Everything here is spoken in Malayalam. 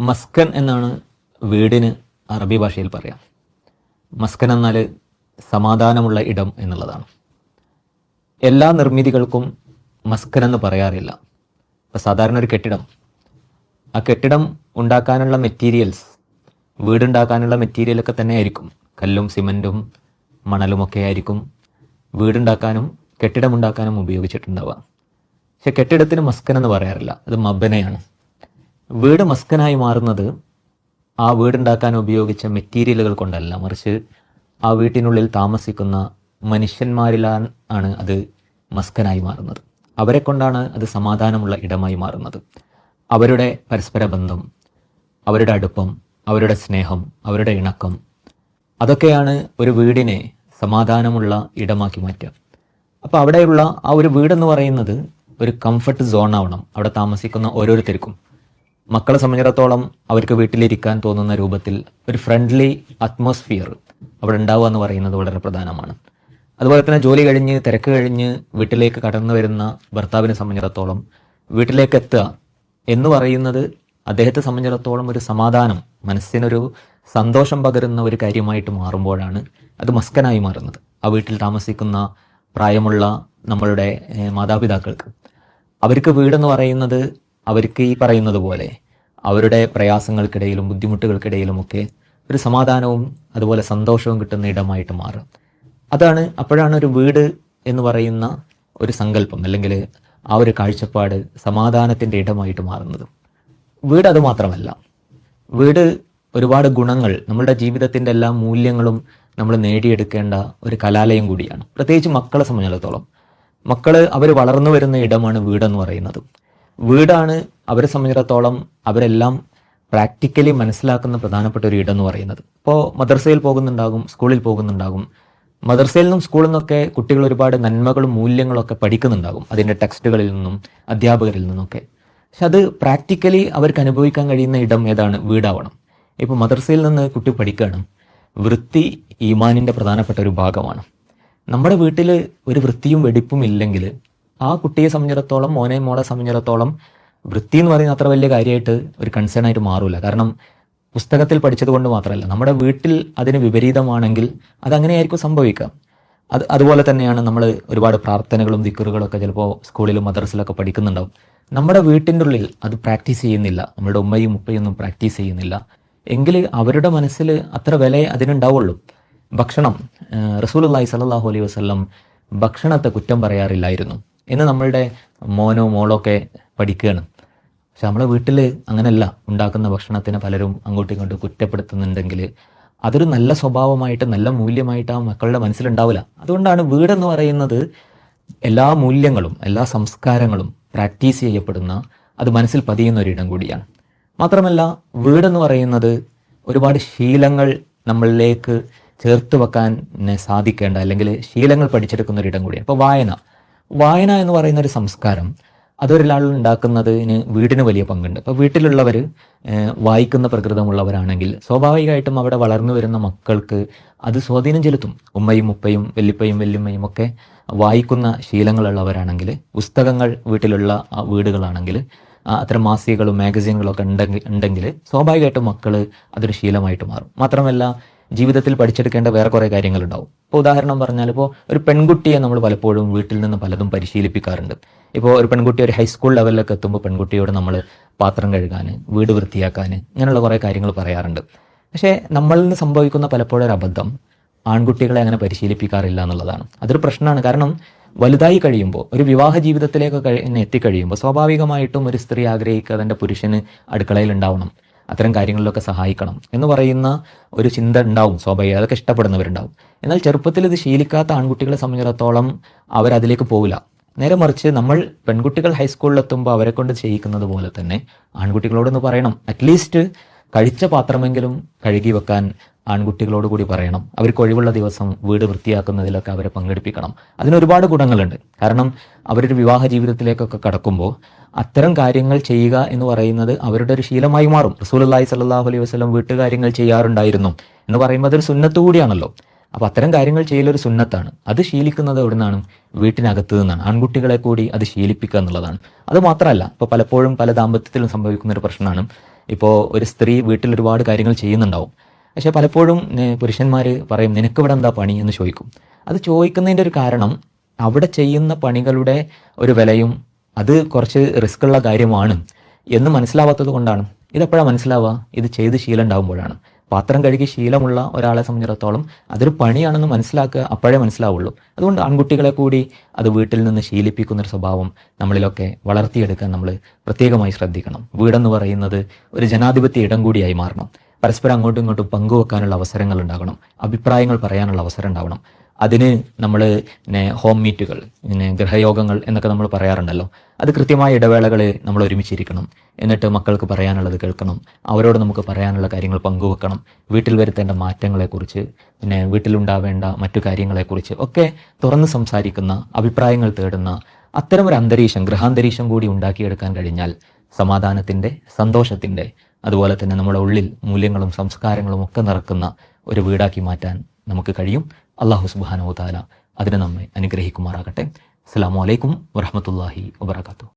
മസ്കൻ എന്നാണ് വീടിന് അറബി ഭാഷയിൽ പറയാം. മസ്കൻ എന്നാൽ സമാധാനമുള്ള ഇടം എന്നുള്ളതാണ്. എല്ലാ നിർമ്മിതികൾക്കും മസ്കൻ എന്ന് പറയാറില്ല. ഇപ്പം സാധാരണ ഒരു കെട്ടിടം. ആ കെട്ടിടം ഉണ്ടാക്കാനുള്ള മെറ്റീരിയൽസ് വീടുണ്ടാക്കാനുള്ള മെറ്റീരിയലൊക്കെ തന്നെ ആയിരിക്കും കല്ലും സിമന്റും മണലുമൊക്കെ ആയിരിക്കും വീടുണ്ടാക്കാനും കെട്ടിടമുണ്ടാക്കാനും ഉപയോഗിച്ചിട്ടുണ്ടാവുക. പക്ഷെ കെട്ടിടത്തിന് മസ്കൻ എന്ന് പറയാറില്ല. അത് മബനയാണ് വീട് മസ്കനായി മാറുന്നത് ആ വീടുണ്ടാക്കാൻ ഉപയോഗിച്ച മെറ്റീരിയലുകൾ കൊണ്ടല്ല. മറിച്ച് ആ വീട്ടിനുള്ളിൽ താമസിക്കുന്ന മനുഷ്യന്മാരിലാണ് ആണ് അത് മസ്കനായി മാറുന്നത്. അവരെ കൊണ്ടാണ് അത് സമാധാനമുള്ള ഇടമായി മാറുന്നത്. അവരുടെ പരസ്പര ബന്ധം അവരുടെ അടുപ്പം അവരുടെ സ്നേഹം അവരുടെ ഇണക്കം അതൊക്കെയാണ് ഒരു വീടിനെ സമാധാനമുള്ള ഇടമാക്കി മാറ്റുക. അപ്പോൾ അവിടെയുള്ള ആ ഒരു വീടെന്ന് പറയുന്നത് ഒരു കംഫർട്ട് സോൺ ആവണം. അവിടെ താമസിക്കുന്ന ഓരോരുത്തർക്കും. മക്കളെ സംബന്ധിച്ചിടത്തോളം അവർക്ക് വീട്ടിലിരിക്കാൻ തോന്നുന്ന രൂപത്തിൽ ഒരു ഫ്രണ്ട്ലി അറ്റ്മോസ്ഫിയർ അവിടെ ഉണ്ടാവുക എന്ന് പറയുന്നത് വളരെ പ്രധാനമാണ്. അതുപോലെ തന്നെ ജോലി കഴിഞ്ഞ് തിരക്ക് കഴിഞ്ഞ് വീട്ടിലേക്ക് കടന്നു വരുന്ന ഭർത്താവിനെ സംബന്ധിച്ചിടത്തോളം വീട്ടിലേക്ക് എത്തുക എന്ന് പറയുന്നത് അദ്ദേഹത്തെ സംബന്ധിച്ചിടത്തോളം ഒരു സമാധാനം മനസ്സിനൊരു സന്തോഷം പകരുന്ന ഒരു കാര്യമായിട്ട് മാറുമ്പോഴാണ് അത് മസ്കനായി മാറുന്നത്. ആ വീട്ടിൽ താമസിക്കുന്ന പ്രായമുള്ള നമ്മളുടെ മാതാപിതാക്കൾക്ക്. അവർക്ക് വീടെന്ന് പറയുന്നത് അവർക്ക് ഈ പറയുന്നത് പോലെ അവരുടെ പ്രയാസങ്ങൾക്കിടയിലും ബുദ്ധിമുട്ടുകൾക്കിടയിലും ഒക്കെ ഒരു സമാധാനവും അതുപോലെ സന്തോഷവും കിട്ടുന്ന ഇടമായിട്ട് മാറും. അതാണ് അപ്പോഴാണ് ഒരു വീട് എന്ന് പറയുന്ന ഒരു സങ്കല്പം അല്ലെങ്കിൽ ആ ഒരു കാഴ്ചപ്പാട് സമാധാനത്തിന്റെ ഇടമായിട്ട് മാറുന്നത്. വീട് അത് മാത്രമല്ല. വീട് ഒരുപാട് ഗുണങ്ങൾ നമ്മുടെ ജീവിതത്തിന്റെ എല്ലാ മൂല്യങ്ങളും നമ്മൾ നേടിയെടുക്കേണ്ട ഒരു കലാലയം കൂടിയാണ്. പ്രത്യേകിച്ച് മക്കളെ സംബന്ധിച്ചിടത്തോളം. മക്കൾ അവർ വളർന്നു വരുന്ന ഇടമാണ് വീടെന്ന് പറയുന്നത്. വീടാണ് അവരെ സംബന്ധിച്ചിടത്തോളം അവരെല്ലാം പ്രാക്ടിക്കലി മനസ്സിലാക്കുന്ന പ്രധാനപ്പെട്ട ഒരു ഇടം എന്ന് പറയുന്നത്. ഇപ്പോൾ മദ്രസയിൽ പോകുന്നുണ്ടാകും സ്കൂളിൽ പോകുന്നുണ്ടാകും. മദ്രസയിൽ നിന്നും സ്കൂളിൽ നിന്നൊക്കെ കുട്ടികൾ ഒരുപാട് നന്മകളും മൂല്യങ്ങളും ഒക്കെ പഠിക്കുന്നുണ്ടാകും അതിന്റെ ടെക്സ്റ്റുകളിൽ നിന്നും അധ്യാപകരിൽ നിന്നൊക്കെ. പക്ഷെ അത് പ്രാക്ടിക്കലി അവർക്ക് അനുഭവിക്കാൻ കഴിയുന്ന ഇടം ഏതാണ്? വീടാവണം. ഇപ്പോൾ മദ്രസയിൽ നിന്ന് കുട്ടി പഠിക്കണം വൃത്തി ഈമാനിന്റെ പ്രധാനപ്പെട്ട ഒരു ഭാഗമാണ്. നമ്മുടെ വീട്ടിൽ ഒരു വൃത്തിയും വെടിപ്പും ഇല്ലെങ്കിൽ ആ കുട്ടിയെ സംബന്ധിച്ചിടത്തോളം മോനെ മോളെ സംബന്ധിച്ചിടത്തോളം വൃത്തി എന്ന് പറയുന്ന അത്ര വലിയ കാര്യമായിട്ട് ഒരു കൺസേൺ ആയിട്ട് മാറൂല. കാരണം പുസ്തകത്തിൽ പഠിച്ചത് കൊണ്ട് മാത്രമല്ല നമ്മുടെ വീട്ടിൽ അതിന് വിപരീതമാണെങ്കിൽ അത് അങ്ങനെയായിരിക്കും സംഭവിക്കുക. അത് അതുപോലെ തന്നെയാണ് നമ്മൾ ഒരുപാട് പ്രാർത്ഥനകളും ദിക്കറുകളൊക്കെ ചിലപ്പോൾ സ്കൂളിലും മദ്രസിലൊക്കെ പഠിക്കുന്നുണ്ടാവും. നമ്മുടെ വീട്ടിന്റെ ഉള്ളിൽ അത് പ്രാക്ടീസ് ചെയ്യുന്നില്ല. നമ്മുടെ ഉമ്മയും ഉപ്പയും ഒന്നും പ്രാക്ടീസ് ചെയ്യുന്നില്ല. എങ്കിൽ അവരുടെ മനസ്സിൽ അത്ര വില അതിനുണ്ടാവുള്ളൂ. ഭക്ഷണം റസൂൽ അള്ളാഹി സല്ലാഹു അലൈഹി വസ്ലം ഭക്ഷണത്തെ കുറ്റം പറയാറില്ലായിരുന്നു. എന്ന് നമ്മളുടെ മോനോ മോളോ ഒക്കെ പഠിക്കുകയാണ്. പക്ഷെ നമ്മളെ വീട്ടിൽ അങ്ങനെയല്ല ഉണ്ടാക്കുന്ന ഭക്ഷണത്തിന് പലരും അങ്ങോട്ടും ഇങ്ങോട്ടും കുറ്റപ്പെടുത്തുന്നുണ്ടെങ്കിൽ അതൊരു നല്ല സ്വഭാവമായിട്ട് നല്ല മൂല്യമായിട്ട് ആ മക്കളുടെ മനസ്സിലുണ്ടാവില്ല. അതുകൊണ്ടാണ് വീടെന്ന് പറയുന്നത് എല്ലാ മൂല്യങ്ങളും എല്ലാ സംസ്കാരങ്ങളും പ്രാക്ടീസ് ചെയ്യപ്പെടുന്ന അത് മനസ്സിൽ പതിയുന്ന ഒരിടം കൂടിയാണ്. മാത്രമല്ല വീടെന്ന് പറയുന്നത് ഒരുപാട് ശീലങ്ങൾ നമ്മളിലേക്ക് ചേർത്ത് വെക്കാൻ സാധിക്കേണ്ട അല്ലെങ്കിൽ ശീലങ്ങൾ പഠിച്ചെടുക്കുന്ന ഒരിടം കൂടിയാണ്. ഇപ്പോൾ വായന. വായന എന്ന് പറയുന്ന ഒരു സംസ്കാരം അതൊരാൾ ഉണ്ടാക്കുന്നതിന് വീടിന് വലിയ പങ്കുണ്ട്. അപ്പോൾ വീട്ടിലുള്ളവർ വായിക്കുന്ന പ്രകൃതമുള്ളവരാണെങ്കിൽ സ്വാഭാവികമായിട്ടും അവിടെ വളർന്നു വരുന്ന മക്കൾക്ക് അത് സ്വാധീനം ചെലുത്തും. ഉമ്മയും ഉപ്പയും വെല്ലിപ്പയും വല്യമ്മയും ഒക്കെ വായിക്കുന്ന ശീലങ്ങളുള്ളവരാണെങ്കിൽ പുസ്തകങ്ങൾ വീട്ടിലുള്ള വീടുകളാണെങ്കിൽ അത്തരം മാസികകളും മാഗസീനുകളും ഒക്കെ ഉണ്ടെങ്കിൽ ഉണ്ടെങ്കിൽ സ്വാഭാവികമായിട്ടും മക്കൾ അതൊരു ശീലമായിട്ട് മാറും. മാത്രമല്ല ജീവിതത്തിൽ പഠിച്ചെടുക്കേണ്ട വേറെ കുറേ കാര്യങ്ങളുണ്ടാവും. ഇപ്പോൾ ഉദാഹരണം പറഞ്ഞാൽ ഇപ്പോൾ ഒരു പെൺകുട്ടിയെ നമ്മൾ പലപ്പോഴും വീട്ടിൽ നിന്ന് പലതും പരിശീലിപ്പിക്കാറുണ്ട്. ഇപ്പോൾ ഒരു പെൺകുട്ടി ഒരു ഹൈസ്കൂൾ ലെവലിലൊക്കെ എത്തുമ്പോൾ പെൺകുട്ടിയോട് നമ്മൾ പാത്രം കഴുകാൻ വീട് വൃത്തിയാക്കാൻ ഇങ്ങനെയുള്ള കുറേ കാര്യങ്ങൾ പറയാറുണ്ട്. പക്ഷേ നമ്മളിൽ നിന്ന് സംഭവിക്കുന്ന പലപ്പോഴും ഒരു അബദ്ധം ആൺകുട്ടികളെ അങ്ങനെ പരിശീലിപ്പിക്കാറില്ല എന്നുള്ളതാണ്. അതൊരു പ്രശ്നമാണ്. കാരണം വലുതായി കഴിയുമ്പോൾ ഒരു വിവാഹ ജീവിതത്തിലേക്ക് കഴി എത്തിക്കഴിയുമ്പോൾ സ്വാഭാവികമായിട്ടും ഒരു സ്ത്രീ ആഗ്രഹിക്കുക തന്റെ പുരുഷന് അടുക്കളയിൽ ഉണ്ടാവണം. അത്തരം കാര്യങ്ങളിലൊക്കെ സഹായിക്കണം എന്ന് പറയുന്ന ഒരു ചിന്ത ഉണ്ടാവും സ്വാഭാവികം. അതൊക്കെ ഇഷ്ടപ്പെടുന്നവരുണ്ടാവും. എന്നാൽ ചെറുപ്പത്തിൽ ഇത് ശീലിക്കാത്ത ആൺകുട്ടികളെ സംബന്ധിച്ചിടത്തോളം അവരതിലേക്ക് പോകില്ല നേരെ മറിച്ച് നമ്മൾ പെൺകുട്ടികൾ ഹൈസ്കൂളിലെത്തുമ്പോൾ അവരെ കൊണ്ട് ചെയ്യിക്കുന്നത് പോലെ തന്നെ ആൺകുട്ടികളോടൊന്ന് പറയണം. അറ്റ്ലീസ്റ്റ് കഴിച്ച പാത്രമെങ്കിലും കഴുകി വെക്കാൻ ആൺകുട്ടികളോട് കൂടി പറയണം. അവർക്ക് ഒഴിവുള്ള ദിവസം വീട് വൃത്തിയാക്കുന്നതിലൊക്കെ അവരെ പങ്കെടുപ്പിക്കണം. അതിന് ഒരുപാട് ഗുണങ്ങളുണ്ട്. കാരണം അവരൊരു വിവാഹ ജീവിതത്തിലേക്കൊക്കെ കടക്കുമ്പോൾ അത്തരം കാര്യങ്ങൾ ചെയ്യുക എന്ന് പറയുന്നത് അവരുടെ ഒരു ശീലമായി മാറും. റസൂലി സല്ലാഹു അലൈഹി വസ്ലം വീട്ടുകാര്യങ്ങൾ ചെയ്യാറുണ്ടായിരുന്നു എന്ന് പറയുമ്പോൾ അതൊരു സുന്നത്ത് കൂടിയാണല്ലോ. അപ്പോൾ അത്തരം കാര്യങ്ങൾ ചെയ്യലൊരു സുന്നത്താണ്. അത് ശീലിക്കുന്നത് എവിടെ നിന്നാണ് വീട്ടിനകത്ത് നിന്നാണ്. ആൺകുട്ടികളെ കൂടി അത് ശീലിപ്പിക്കുക എന്നുള്ളതാണ്. അത് മാത്രമല്ല ഇപ്പോൾ പലപ്പോഴും പല ദാമ്പത്യത്തിലും സംഭവിക്കുന്ന ഒരു പ്രശ്നമാണ്. ഇപ്പോൾ ഒരു സ്ത്രീ വീട്ടിൽ ഒരുപാട് കാര്യങ്ങൾ ചെയ്യുന്നുണ്ടാവും. പക്ഷേ പലപ്പോഴും പുരുഷന്മാർ പറയും നിനക്ക് ഇവിടെ എന്താ പണി? എന്ന് ചോദിക്കും. അത് ചോദിക്കുന്നതിന്റെ ഒരു കാരണം അവിടെ ചെയ്യുന്ന പണികളുടെ ഒരു വിലയും അത് കുറച്ച് റിസ്ക് ഉള്ള കാര്യമാണ് എന്ന് മനസ്സിലാവാത്തത് കൊണ്ടാണ്. ഇതെപ്പോഴാണ് മനസ്സിലാവുക ഇത് ചെയ്ത് ശീലം ഉണ്ടാകുമ്പോഴാണ് പാത്രം കഴുകി ശീലമുള്ള ഒരാളെ സംബന്ധിച്ചിടത്തോളം അതൊരു പണിയാണെന്ന് മനസ്സിലാക്കുക അപ്പോഴേ മനസ്സിലാവുള്ളൂ. അതുകൊണ്ട് ആൺകുട്ടികളെ കൂടി അത് വീട്ടിൽ നിന്ന് ശീലിപ്പിക്കുന്ന ഒരു സ്വഭാവം നമ്മളിലൊക്കെ വളർത്തിയെടുക്കാൻ നമ്മൾ പ്രത്യേകമായി ശ്രദ്ധിക്കണം. വീടെന്ന് പറയുന്നത് ഒരു ജനാധിപത്യ ഇടം കൂടിയായി മാറണം. പരസ്പരം അങ്ങോട്ടും ഇങ്ങോട്ടും പങ്കുവെക്കാനുള്ള അവസരങ്ങൾ ഉണ്ടാകണം. അഭിപ്രായങ്ങൾ പറയാനുള്ള അവസരം ഉണ്ടാവണം. അതിന് നമ്മൾ പിന്നെ ഹോം മീറ്റുകൾ പിന്നെ ഗൃഹയോഗങ്ങൾ എന്നൊക്കെ നമ്മൾ പറയാറുണ്ടല്ലോ. അത് കൃത്യമായ ഇടവേളകൾ നമ്മൾ ഒരുമിച്ചിരിക്കണം. എന്നിട്ട് മക്കൾക്ക് പറയാനുള്ളത് കേൾക്കണം. അവരോട് നമുക്ക് പറയാനുള്ള കാര്യങ്ങൾ പങ്കുവെക്കണം. വീട്ടിൽ വരുത്തേണ്ട മാറ്റങ്ങളെക്കുറിച്ച് പിന്നെ വീട്ടിലുണ്ടാവേണ്ട മറ്റു കാര്യങ്ങളെക്കുറിച്ച് ഒക്കെ തുറന്ന് സംസാരിക്കുന്ന അഭിപ്രായങ്ങൾ തേടുന്ന അത്തരം ഒരു അന്തരീക്ഷം ഗൃഹാന്തരീക്ഷം കൂടി ഉണ്ടാക്കിയെടുക്കാൻ കഴിഞ്ഞാൽ സമാധാനത്തിന്റെ സന്തോഷത്തിന്റെ അതുപോലെ തന്നെ നമ്മുടെ ഉള്ളിൽ മൂല്യങ്ങളും സംസ്കാരങ്ങളും ഒക്കെ നിറക്കുന്ന ഒരു വീടാക്കി മാറ്റാൻ നമുക്ക് കഴിയും. അള്ളാഹു സുബാനോ താല അതിനെ നമ്മെ അനുഗ്രഹിക്കുമാറാകട്ടെ. അസ്സാം വലൈക്കും വറഹമത്തല്ലാഹി വാത്തു